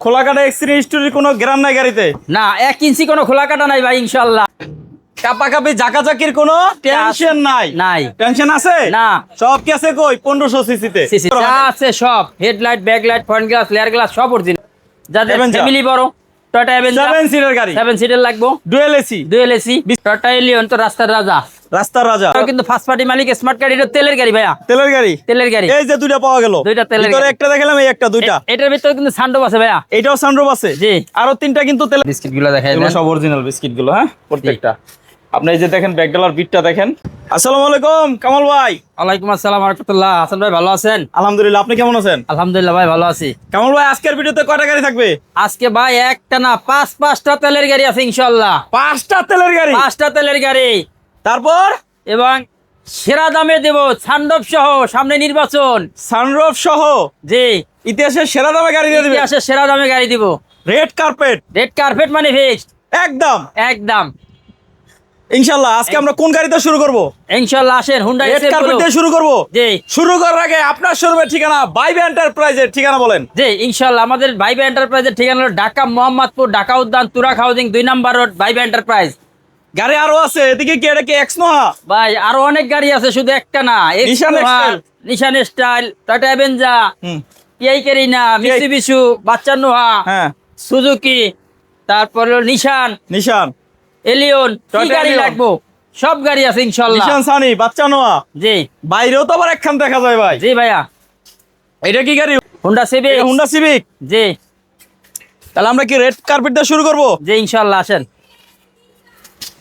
খোলা কাটা accident history কোনো গ্রান নাই গাড়িতে? না এক ইঞ্চি কোনো খোলা কাটা নাই ভাই ইনশাল্লাহ কাপাকাপি জাকাজাকির কোনো টেনশন নাই? নাই। টেনশন আছে? না। সব কি আছে কই? পনেরোশো সিসিতে সিসি আছে সব। Headlight backlight front glass layer glass সব অরিজিনাল যাদের। ফ্যামিলি বড়। টয়টা অ্যাভেঞ্জার 7 সিটার গাড়ি। 7 সিটার লাগবো। Dual AC dual AC Toyota Allion তো রাস্তার রাজা। রাস্তার রাজা। কিন্তু ফার্স্ট পার্টি মালিক স্মার্ট গাড়ি এটা তেলের গাড়ি ভাইয়া। তেলের গাড়ি? তেলের গাড়ি। এই যে দুইটা পাওয়া গেল। দুইটা তেলের ভিতরে। একটা দেখালাম এই একটা দুইটা। এটার ভিতরে কিন্তু সান্ডব আছে ভাইয়া। এটাও সানরুফ আছে। জি। আরও তিনটা কিন্তু তেল বিস্কিটগুলো দেখাই এগুলো সব অরিজিনাল বিস্কিটগুলো হ্যাঁ? প্রত্যেকটা। আপনি এই যে দেখেন ব্যাগডালার বিটটা দেখেন। আসসালামু আলাইকুম কামাল ভাই। ওয়ালাইকুম আসসালাম রহমতুল্লাহ। হাসান ভাই ভালো আছেন? আলহামদুলিল্লাহ আপনি কেমন আছেন? আলহামদুলিল্লাহ ভাই ভালো আছি। কামাল ভাই আজকের ভিডিওতে কয়টা গাড়ি থাকবে? আজকে ভাই একটা না পাঁচ পাঁচটা তেলের গাড়ি আছে ইনশাল্লাহ পাঁচটা তেলের গাড়ি? পাঁচটা তেলের গাড়ি। তারপর? এবং সেরা দামে দেব সান্ডব সহ সামনে নির্বাচন। সানরুফ সহ? জি। ইতিহাসের সেরা দামে গাড়ি দিয়ে দিবে। ইতিহাসের সেরা দামে গাড়ি দিব। রেড কার্পেট রেড কার্পেট মানে ফিক্সড একদম। একদম। ইনশাল্লাহ আজকে আমরা কোন গাড়িতে শুরু করব? ইনশাল্লাহ আসেন হুন্ডা রেড কার্পেট দিয়ে শুরু করব? জি। শুরু করার আগে আপনার শোরুমের ঠিকানা বাইবে এন্টারপ্রাইজের ঠিকানা বলেন। জি ইনশাল্লাহ আমাদের ভাইবা এন্টারপ্রাইজের ঠিকানা হলো ঢাকা মোহাম্মদপুর ঢাকা উদ্যান তুরাক হাউজিং দুই নাম্বার রোড ভাইবা এন্টারপ্রাইজ গাড়ি আরও আছে এদিকে কি এটা কি এক্স নোহা ভাই আরও অনেক গাড়ি আছে শুধু একটা না Nissan. Nissan style Tata Avanza ইয়াই কেরিনা মিসুবিশু বাচ্চা নোহা হ্যাঁ। সুজুকি তারপর নিশান নিশান এলিয়ন কি গাড়ি লাগবো? সব গাড়ি আছে ইনশাল্লাহ। নিশান সানি বাচ্চা নোয়া। জি। বাইরেও তো আবার একখান দেখা যায় ভাই। জি ভাইয়া। এটা কি গাড়ি? হুন্ডা সিভিক হুন্ডা সিভিক জি। তাহলে আমরা কি রেড কার্পেট দিয়ে শুরু করব? জি ইনশাল্লাহ আসেন।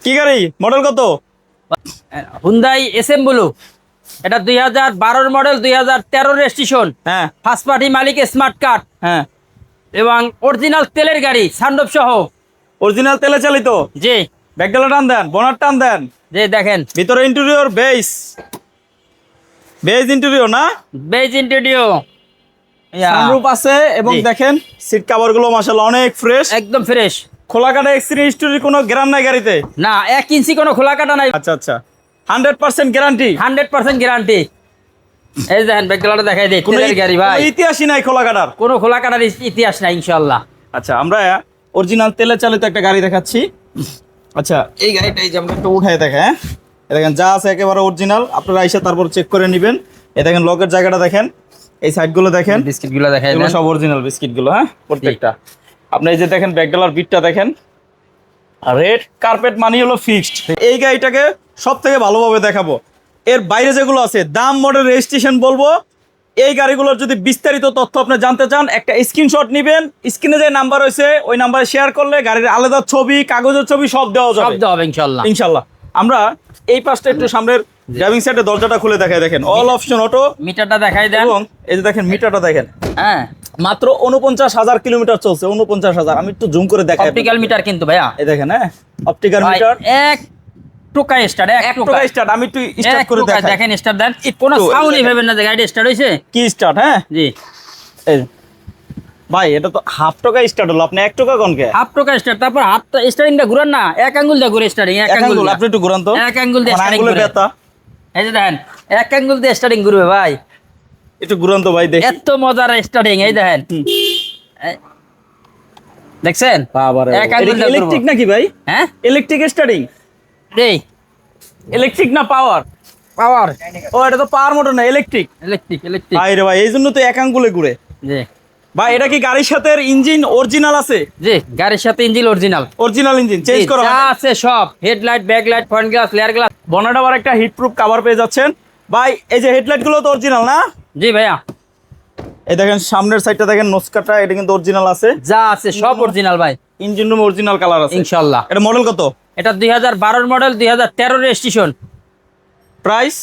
কি গাড়ি? মডেল কত? হুন্দাই এস এম ব্লু এটা দুই হাজার বারোর মডেল দুই হাজার তেরো রেজিস্ট্রেশন হ্যাঁ। ফার্স্ট পার্টি মালিক স্মার্ট কার্ড হ্যাঁ। এবং অরিজিনাল তেলের গাড়ি সান্ডব সহ। অরিজিনাল তেলে চালিত। জি। ব্যাগডালা টান দেন বোনার টান দেন। যে দেখেন। ভিতরে ইন্টেরিয়র বেস বেস ইন্টেরিয়র না? বেজ ইন্টেরিও সানরুফ আছে এবং দেখেন সিট কভারগুলো মাশাআল্লাহ অনেক ফ্রেশ একদম ফ্রেশ খোলা কাটা এক্সিডেন্ট হিস্টোরি কোনো গ্রাম নাই গাড়িতে? না এক ইঞ্চি কোনো খোলা কাটা নাই। আচ্ছা আচ্ছা। Hundred percent guarantee hundred percent guarantee এই দেখেন ব্যাগগুলো দেখাই দিই কোনো গাড়ি ভাই। ইতিহাসই নাই খোলা কাটার। কোনো খোলা কাটার ইতিহাস নাই ইনশাল্লাহ আচ্ছা আমরা অরিজিনাল তেলে চালিত একটা গাড়ি দেখাচ্ছি। আচ্ছা এই গাড়িটা এই যে আমরা একটু উঠাই দেখে হ্যাঁ? দেখেন যা আছে একেবারে অরিজিনাল। আপনারা এসে তারপর চেক করে নেবেন। এ দেখেন লকের জায়গাটা দেখেন। এই সাইডগুলো দেখেন। বিস্কিটগুলো দেখাই এগুলো সব অরিজিনাল বিস্কিটগুলো হ্যাঁ প্রত্যেকটা। আপনি এই যে দেখেন ব্যাগডালার বিটটা দেখেন। আর রেড কার্পেট মানি হলো ফিক্সড এই গাড়িটাকে সব থেকে ভালোভাবে দেখাবো। এর বাইরে যেগুলো আছে দাম মডেল রেজিস্ট্রেশন বলব। এই গাড়িগুলোর যদি বিস্তারিত তথ্য আপনি জানতে চান একটা স্ক্রিনশট নেবেন। স্ক্রিনে যে নাম্বার রয়েছে ওই নাম্বারে শেয়ার করলে গাড়ির আলাদা ছবি কাগজের ছবি সব দেওয়া যাবে। সব দেওয়া হবে ইনশাল্লাহ। ইনশাল্লাহ। আমরা এই পাশটা একটু সামনের ড্রাইভিং সাইডে দরজাটা খুলে দেখাই দেখেন। অল অপশন অটো মিটারটা দেখাই দেন। এবং এই যে দেখেন মিটারটা দেখেন। হ্যাঁ। মাত্র উনপঞ্চাশ হাজার কিলোমিটার চলছে উনপঞ্চাশ হাজার। আমি একটু জুম করে দেখাই অপটিক্যাল মিটার কিন্তু ভাইয়া। এই দেখেন হ্যাঁ? অপটিক্যাল মিটার এক টোকা স্টার্ট এক টোকা। স্টার্ট আমি একটু স্টার্ট করে দেখাই। দেখেন স্টার্ট দেন। কোনো সাউন্ডই। ভেবেন না যে গাড়ি স্টার্ট হয়েছে কি স্টার্ট হ্যাঁ? জি। এই ভাই এটা তো হাফ টাকা স্টার্ট হলো আপনি এক টাকা কোনকে? হাফ টোকা স্টার্ট তারপর হাতটা স্টারিংটা ঘুরান না এক আঙ্গুল দিয়ে ঘুরে স্টারিং এক আঙ্গুল আপনি একটু ঘুরান তো। এক আঙ্গুল দিয়ে করে। ব্যথা? এই যে দেখেন এক আঙ্গুল দিয়ে স্টারিং ঘুরবে ভাই। একটু ঘুরান তো ভাই দেখি। এত মজার স্টারিং এই দেখেন। দেখছেন? বাবারে। এক আঙ্গুল দিয়ে ইলেকট্রিক নাকি ভাই? হ্যাঁ? ইলেকট্রিক স্টার্টিং ইলেকট্রিক না পাওয়ার পাওয়ার ও এটা তো পাওয়ার মোটর না ইলেকট্রিক ইলেকট্রিক ইলেকট্রিক ভাই রে ভাই এই জন্য তো এক আঙ্গুলে ঘুরে। জি। ভাই এটা কি গাড়ির সাথে ইঞ্জিন অরিজিনাল আছে? জি গাড়ির সাথে engine original original engine change করা যা হয় আছে সব। Headlight backlight front glass layer glass bonnet আবার একটা হিট প্রুফ কভার পেয়ে যাচ্ছেন। ভাই এই যে হেডলাইটগুলো তো অরিজিনাল না? জি ভাইয়া। এই দেখেন সামনের সাইডটা দেখেন নস্কাটা এটা কিন্তু অরিজিনাল আছে। যা আছে সব অরিজিনাল ভাই। ইঞ্জিন রুম অরিজিনাল কালার আছে। ইনশাল্লাহ। এটা মডেল কত? এটা দুই হাজার বারোর মডেল দুই হাজার তেরো রেজিস্ট্রেশন প্রাইস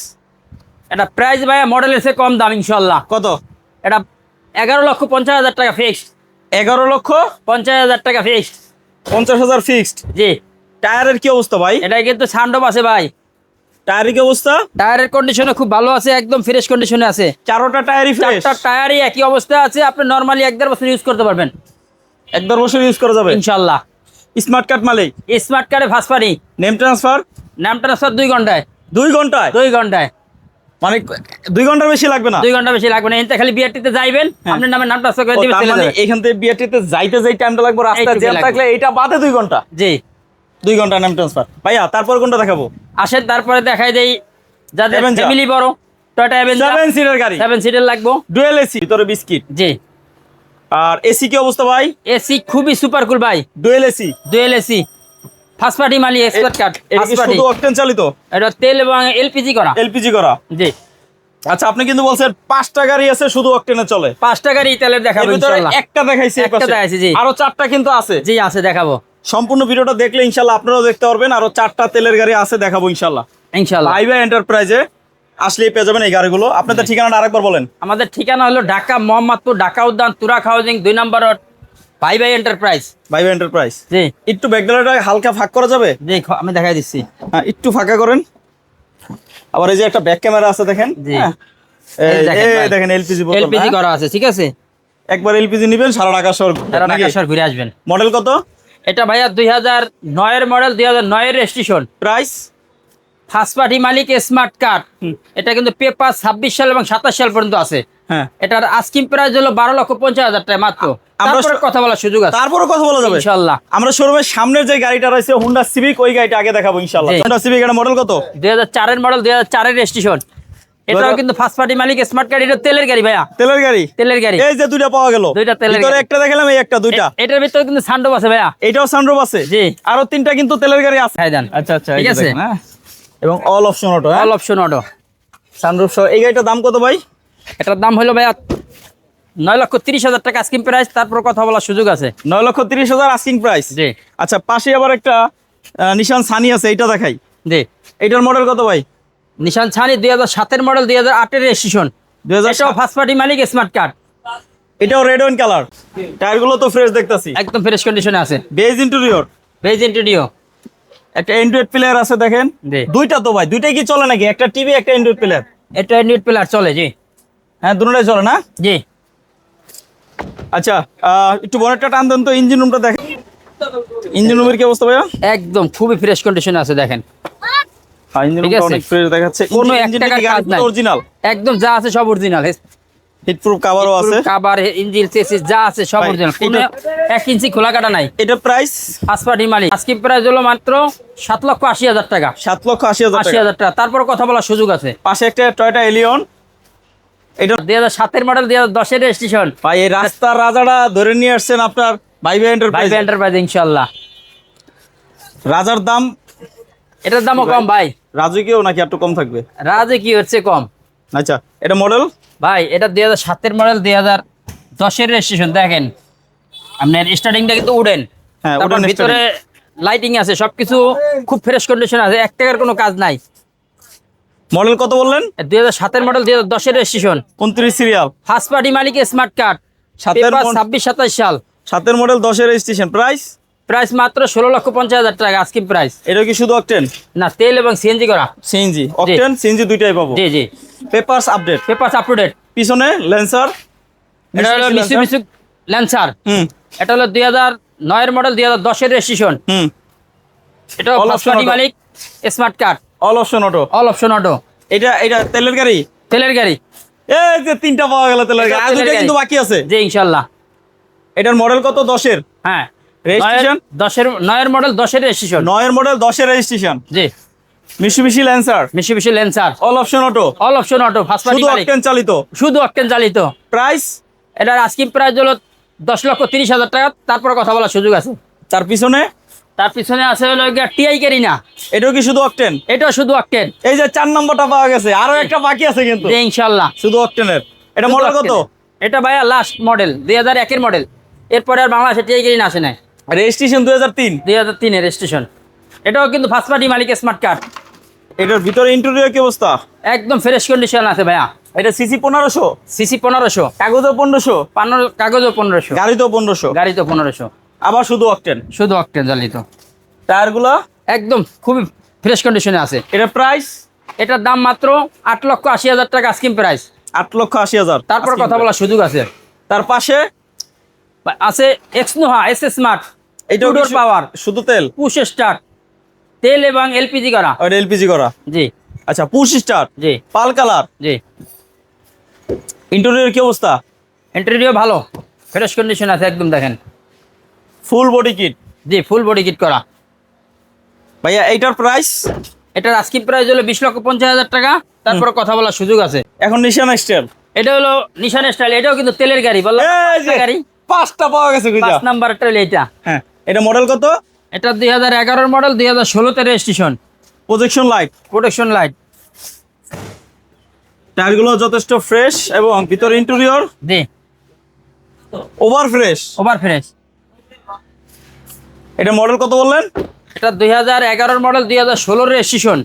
এটা প্রাইস ভাইয়া মডেল এসে কম দাম ইনশাল্লাহ কত? এটা এগারো লক্ষ পঞ্চাশ হাজার টাকা ফিক্সড এগারো লক্ষ? পঞ্চাশ হাজার টাকা ফিক্সড পঞ্চাশ হাজার ফিক্সড জি। টায়ারের কি অবস্থা ভাই? এটা কিন্তু সান্ডব আছে ভাই। টায়ারের কি অবস্থা? টায়ারের কন্ডিশনে খুব ভালো আছে একদম ফ্রেশ কন্ডিশনে আছে। চারোটা টায়ারই ফ্রেশ চারটা টায়ারই একই অবস্থা আছে আপনি নর্মালি এক দেড় বছর ইউজ করতে পারবেন। এক দেড় বছর ইউজ করা যাবে? ইনশাল্লাহ স্মার্ট কার্ড মালিক। স্মার্ট কার্ডে ফার্স্ট পানি নেম ট্রান্সফার? নাম ট্রান্সফার দুই ঘন্টায়। দুই ঘন্টায়? দুই ঘন্টায়। মানে দুই ঘণ্টার বেশি লাগবে না? দুই ঘণ্টা বেশি লাগবে না। এনতে খালি বিআরটিতে যাইবেন আপনার নামে নামটা করে দিবেন চলে মানে যাবে। এখান থেকে বিআরটিতে যাইতে যাই টাইমটা লাগবে এইটুকুই জ্যাম থাকলে এটা বাদে দুই ঘণ্টা? জি। দুই ঘণ্টা নাম ট্রান্সফার ভাইয়া তারপর কোনটা দেখাবো? আসেন তারপরে দেখাই দেই। যাদের। ফ্যামিলি বড় টয়টা অ্যাভেঞ্জার সেভেন সিটের গাড়ি। সেভেন সিটের লাগবো। ডুয়েল এসি ভিতরে বিস্কিট। জি। আর এসি কি অবস্থা ভাই? এসি খুবই সুপার কুল ভাই। Dual AC? Dual AC. First party মালি এক্সপার্ট কার্ড ফার্স্ট পার্টি শুধু অকটেন চালিত? এটা তেল এবং এলপিজি করা। এলপিজি করা? জি। আচ্ছা আপনি কিন্তু বলছেন পাঁচটা গাড়ি আছে শুধু অকটেনে চলে। পাঁচটা গাড়ি তেলের দেখাবো ইনশাআল্লাহ একটা দেখাইছি এই একটা পাশে। দেখাইছি, জি। আরও চারটা কিন্তু আছে। জি আছে দেখাবো। সম্পূর্ণ ভিডিওটা দেখলে ইনশাল্লাহ আপনারাও দেখতে পারবেন আরও চারটা তেলের গাড়ি আছে দেখাবো ইনশাল্লাহ। ইনশাআল্লাহ হাইওয়ে এন্টারপ্রাইজে আসলেই পেয়ে যাবেন এই গাড়িগুলো। আপনাদের ঠিকানাটা আরেকবার বলেন। আমাদের ঠিকানা হলো ঢাকা মোহাম্মদপুর ঢাকা উদ্যান তুরাক হাউজিং দুই নম্বর রোড ভাই ভাই এন্টারপ্রাইজ এন্টারপ্রাইজ। জি। একটু ব্যাকডালাটা হালকা ফাঁক করা যাবে? জি আমি দেখাই দিচ্ছি। হ্যাঁ একটু ফাঁকা করেন। আবার এই যে একটা ব্যাক ক্যামেরা আছে দেখেন। জি। হ্যাঁ। এই দেখেন এলপিজি এলপিজি করা আছে ঠিক আছে? একবার এলপিজি নিবেন সারা ঢাকা শহর ঢাকা শহর ঘুরে আসবেন। মডেল কত? এটা ভাইয়া দুই হাজার নয়ের মডেল দুই হাজার নয়ের রেজিস্ট্রেশন। প্রাইস? ফার্স্ট পার্টি মালিক স্মার্ট কার্ড এটা কিন্তু পেপার ছাব্বিশ সাল এবং সাতাশ সাল পর্যন্ত আছে। হ্যাঁ। এটার আস্কিম প্রাইস হলো বারো লক্ষ পঞ্চাশ হাজার টাকা মাত্র। কথা বলার সুযোগ আছে। তারপরে কথা বলা যাবে। ইনশাল্লাহ। আমরা শোরুমের সামনের যে গাড়িটা রয়েছে হুন্ডা সিভিক ওই গাড়িটা আগে দেখাবো ইনশাআল্লাহ হুন্ডা সিভিক এটা মডেল কত? মডেল রেজিস্ট্রেশন এটাও কিন্তু ফার্স্ট পার্টি মালিক স্মার্ট কার্ড এটা তেলের গাড়ি ভাইয়া। তেলের গাড়ি? তেলের গাড়ি। এই যে দুইটা পাওয়া গেল। দুইটা তেলের ভিতরে। একটা দেখালাম এই একটা দুইটা। এটার ভিতরে কিন্তু আছে ভাইয়া। এটাও সানরুফ আছে? জি। আরও তিনটা কিন্তু তেলের গাড়ি আছে। আচ্ছা আচ্ছা ঠিক আছে। এবং all option auto all option auto sunroof সহ। এই গাড়িটার দাম কত ভাই? এটার দাম হলো ভাইয়া নয় লক্ষ তিরিশ হাজার টাকা আস্কিং প্রাইস তারপর কথা বলার সুযোগ আছে। নয় লক্ষ তিরিশ হাজার আস্কিং প্রাইস জি। আচ্ছা পাশে আবার একটা নিশান সানি আছে এইটা দেখাই। জি। এইটার মডেল কত ভাই? নিশান ছানি দুই হাজার সাতের মডেল দুই হাজার আটের রেজিস্ট্রেশন দুই হাজার ফার্স্ট পার্টি মালিক স্মার্ট কার্ড এটাও রেড ওয়াইন কালার টায়ারগুলো তো ফ্রেশ দেখতাছি। একদম ফ্রেশ কন্ডিশনে আছে। বেজ ইন্টেরিয়র ভেজ ইন্টেরিও একটা অ্যান্ড্রয়েড প্লেয়ার আছে দেখেন। দুইটা তো ভাই দুইটাই কি চলে নাকি? একটা টিভি একটা অ্যান্ড্রয়েড প্লেয়ার এটা নিট প্লার চলে জি। হ্যাঁ দুটোটাই চলে না? জি। আচ্ছা একটু বনেটটা টান দেন তো ইঞ্জিন রুমটা দেখেন। ইঞ্জিন রুমের কি অবস্থা ভাইয়া? একদম খুবই ফ্রেশ কন্ডিশনে আছে দেখেন। হ্যাঁ ইঞ্জিন রুমটা অনেক ফ্রেশ দেখাচ্ছে। কোনো এক টাকার কাজ নাই। অরিজিনাল একদম যা আছে সব অরিজিনাল হিট প্রুফ কাভারও আছে। ইঞ্জিন চেসিস যা আছে সব অরিজিনাল কোনো এটা- এক ইঞ্চি খোলা কাটা নাই। এটা প্রাইস মালিক আজকে প্রাইস হলো মাত্র সাত লক্ষ আশি হাজার টাকা। সাত লক্ষ আশি হাজার আশি টাকা। হাজার টাকা। তারপর কথা বলার সুযোগ আছে। পাশে একটা টয়টা এলিয়ন এটা দুই হাজার সাতের মডেল দুই হাজার দশের রেজিস্ট্রেশন ভাই এই রাস্তার রাজাটা ধরে নিয়ে আসছেন আপনার ভাই ভাই ভাই এন্টারপ্রাইজ এন্টারপ্রাইজ ইনশাল্লাহ রাজার দাম? এটার দামও কম ভাই? রাজুকেও নাকি একটু কম থাকবে? রাজে কি হচ্ছে কম। আচ্ছা এটা মডেল ভাই এটা দুই হাজার সাতের মডেল দুই হাজার দশের রেজিস্ট্রেশন দেখেন। আপনার স্টার্টিংটা কিন্তু উডেন হ্যাঁ, তারপর ভিতরে লাইটিং আছে সবকিছু খুব ফ্রেশ কন্ডিশন আছে এক টাকার কোনো কাজ নাই। মডেল কত বললেন? দুই হাজার সাতের মডেল দুই হাজার দশের রেজিস্ট্রেশন উনত্রিশ সিরিয়াল ফার্স্ট পার্টি মালিক স্মার্ট কার্ড সাতের ছাব্বিশ সাতাশ সাল। সাতের মডেল দশের রেজিস্ট্রেশন প্রাইস প্রাইস মাত্র ষোলো লক্ষ পঞ্চাশ হাজার টাকা আজকে প্রাইস এটা কি শুধু অকটেন না তেল এবং সিএনজি করা। সিএনজি অকটেন সিএনজি দুইটাই পাবো। জি জি। Papers update paper up to date পিছনে লেন্সার এটা হলো মিসু মিসু ল্যান্সার হুম। এটা হলো দুই হাজার নয়ের মডেল দুই হাজার দশের রেজিস্ট্রেশন হুম। এটা পার্টি auto. মালিক smart card all option auto all option auto এটা এটা তেলের গাড়ি? তেলের গাড়ি। এই যে তিনটা পাওয়া গেল তেলের গাড়ি। আর গাড়ি। কিন্তু বাকি আছে। জি ইনশাআল্লাহ। এটার মডেল কত? দশের। হ্যাঁ? নয়ের- দশের নয়ের মডেল দশের রেজিস্ট্রেশন নয়ের মডেল দশের রেজিস্ট্রেশন জি। মিশুমিশি ল্যান্সার মিশি মিশি Lancer all option auto all option auto first party শুধু অকটেন চালিত। শুধু অক্টেন চালিত। প্রাইস এটার আস্কিম প্রাইস হলো দশ লক্ষ তিরিশ হাজার টাকা। তারপর কথা বলার সুযোগ আছে। তার পিছনে? তার পিছনে আছে হলো টিআই এটাও কি শুধু অকটেন এটাও শুধু অক্টেন এই যে চার নম্বরটা পাওয়া গেছে। আরও একটা বাকি আছে কিন্তু। ইনশাল্লাহ শুধু অকটেনের এটা মডেল কত? এটা ভাইয়া লাস্ট মডেল দুই হাজার একের মডেল এরপরে আর বাংলাদেশে টিআই কেরি না আসে নাই। রেজিস্ট্রেশন দুই হাজার তিন। দুই হাজার তিনের রেজিস্ট্রেশন এটাও কিন্তু ফার্স্ট পার্টি মালিক স্মার্ট কার্ড এটার ভিতরে ইন্টেরিয়র কি অবস্থা? একদম ফ্রেশ কন্ডিশন আছে ভাইয়া। এটা সিসি পনেরোশো? সিসি পনেরোশো। কাগজও পনেরোশো? কাগজও পনেরোশো। গাড়িতেও পনেরোশো? গাড়ি তো পনেরোশো। আবার শুধু অকটেন শুধু অক্টেন জ্বালিত। টায়ারগুলো? একদম খুবই ফ্রেশ কন্ডিশনে আছে। এটা প্রাইস এটার দাম মাত্র আট লক্ষ আশি হাজার টাকা স্কিম প্রাইস আট লক্ষ আশি হাজার তারপর কথা বলার সুযোগ আছে। তার পাশে? আছে এক্সনোহা এস স্মার্ট door power। শুধু তেল? পুশ স্টার্ট তেল এবং এলপিজি করা। ওটা এলপিজি করা। জি। আচ্ছা পুশ স্টার। জি। পাল কালার। জি। ইন্টেরিয়র কি অবস্থা? ইন্টেরিয়র ভালো। ফ্রেশ কন্ডিশন আছে একদম দেখেন। ফুল বডি কিট জি ফুল বডি কিট করা। ভাইয়া এইটার প্রাইস এটার আজকে প্রাইস হলো বিশ লক্ষ পঞ্চাশ হাজার টাকা। তারপরে কথা বলার সুযোগ আছে। এখন নিশান স্টাইল এটা হলো নিশান স্টাইল এটাও কিন্তু তেলের গাড়ি বললাম গাড়ি। পাঁচটা পাওয়া গেছে পাঁচ নাম্বারটা হলো এটা হ্যাঁ এটা মডেল কত? এটা দুই হাজার এগারোর মডেল দুই হাজার ষোলোতে registration projection light protection light টায়ারগুলো যথেষ্ট ফ্রেশ এবং ভিতরে ইন্টেরিয়র জি। ওভার ফ্রেশ ওভার ফ্রেশ এটা মডেল কত বললেন? এটা দুই হাজার এগারোর মডেল দুই হাজার ষোলোর রেজিস্ট্রেশন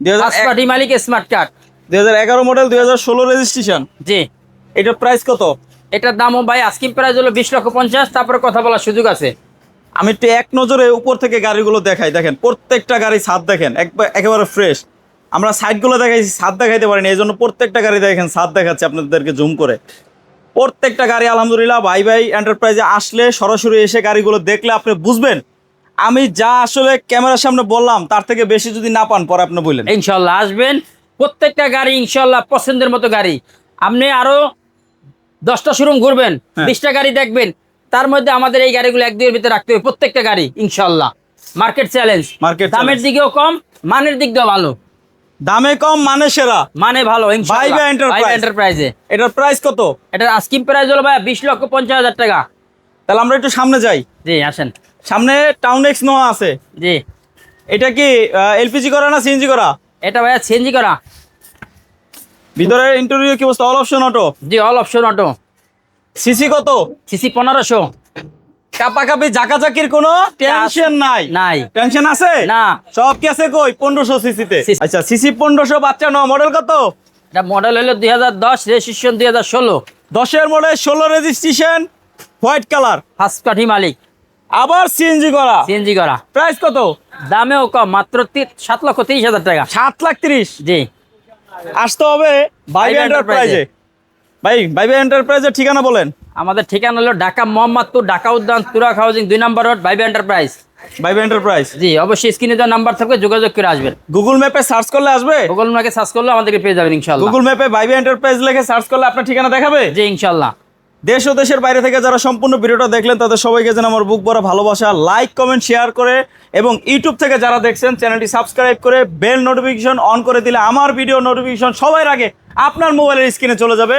দুই হাজার মালিক স্মার্ট কার্ড দুই হাজার এগারো মডেল দুই হাজার ষোলো রেজিস্ট্রেশন জি। এটার প্রাইস কত? এটার দামও ভাই আজকিম প্রাইস হলো বিশ লক্ষ পঞ্চাশ তারপরে কথা বলার সুযোগ আছে। আমি একটু এক নজরে উপর থেকে গাড়িগুলো দেখাই। দেখেন প্রত্যেকটা গাড়ি ছাদ দেখেন একবার- ফ্রেশ আমরা সাইডগুলো দেখাইছি ছাদ দেখাইতে পারিনি এই জন্য প্রত্যেকটা গাড়ি দেখেন ছাদ দেখাচ্ছে আপনাদেরকে জুম করে। প্রত্যেকটা গাড়ি আলহামদুলিল্লাহ ভাই ভাই এন্টারপ্রাইজে আসলে সরাসরি এসে গাড়িগুলো দেখলে আপনি বুঝবেন। আমি যা আসলে ক্যামেরার সামনে বললাম তার থেকে বেশি যদি না পান পরে আপনি বললেন। ইনশাল্লাহ আসবেন। প্রত্যেকটা গাড়ি ইনশাল্লাহ পছন্দের মতো গাড়ি। আপনি আরও দশটা শোরুম ঘুরবেন হ্যাঁ। বিশটা গাড়ি দেখবেন তার মধ্যে আমাদের এই গাড়িগুলো এক দুইয়ের ভিতরে রাখতে হবে প্রত্যেকটা গাড়ি ইনশাল্লাহ মার্কেট চ্যালেঞ্জ মার্কেট দামের দিকেও কম মানের দিক দিয়েও ভালো। দামে কম মানে সেরা। মানে ভালো। এন্টারপ্রাইজে এটার প্রাইস কত? এটার আস্কিম প্রাইস হলো ভাই বিশ লক্ষ পঞ্চাশ হাজার টাকা। তাহলে আমরা একটু সামনে যাই। জি আসেন। সামনে টাউন এক্স নোয়া আছে। জি। এটা কি এলপিজি করা না সিএনজি করা? এটা ভাইয়া চেঞ্জি করা। ভিতরে ইন্টারভিউ কি অবস্থা? অল অপশন অটো জি অল অপশন অটো সিসি কত? সিসি পনেরোশো। কাপাকাপি জাকাজাকির কোনো টেনশন নাই। নাই। টেনশন আছে? না। সব কি আছে কই? পনেরোশো সিসিতে। আচ্ছা সিসি পনেরোশো বাচ্চা ন মডেল কত? এটা মডেল হলো দুই হাজার দশ রেজিস্ট্রেশন দুই হাজার ষোলো। দশের মডেল ষোলো registration white colour first party মালিক। আবার সিএনজি করা। সিএনজি করা। প্রাইস কত? দামেও কম মাত্র সাত লক্ষ তিরিশ হাজার টাকা। সাত লাখ তিরিশ। জি। আসতে হবে Vibe এন্টারপ্রাইজে। ভাই ভাইবে এন্টারপ্রাইজের ঠিকানা বলেন। আমাদের ঠিকানা হলো ঢাকা মোহাম্মদপুর ঢাকা উদ্যান তুরাক হাউজিং দুই নম্বর road Vibe enterprise Vibe enterprise জি অবশ্যই স্ক্রিনে দেওয়া নাম্বার থাকবে যোগাযোগ করে আসবেন। গুগল ম্যাপে সার্চ করলে আসবে? গুগল ম্যাপে সার্চ করলে আমাদেরকে পেয়ে যাবেন ইনশাল্লাহ গুগল ম্যাপে ভাইবে এন্টারপ্রাইজ লিখে সার্চ করলে আপনার ঠিকানা দেখাবে? জি ইনশাল্লাহ দেশ ও দেশের বাইরে থেকে যারা সম্পূর্ণ ভিডিওটা দেখলেন তাদের সবাইকে যেন আমার বুক ভরা ভালোবাসা। লাইক কমেন্ট শেয়ার করে এবং ইউটিউব থেকে যারা দেখছেন চ্যানেলটি সাবস্ক্রাইব করে বেল নোটিফিকেশন অন করে দিলে আমার ভিডিও নোটিফিকেশন সবার আগে আপনার মোবাইলের স্ক্রিনে চলে যাবে।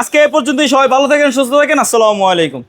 আজকে এ পর্যন্তই, সবাই ভালো থাকেন, সুস্থ থাকেন, আসসালামু আলাইকুম।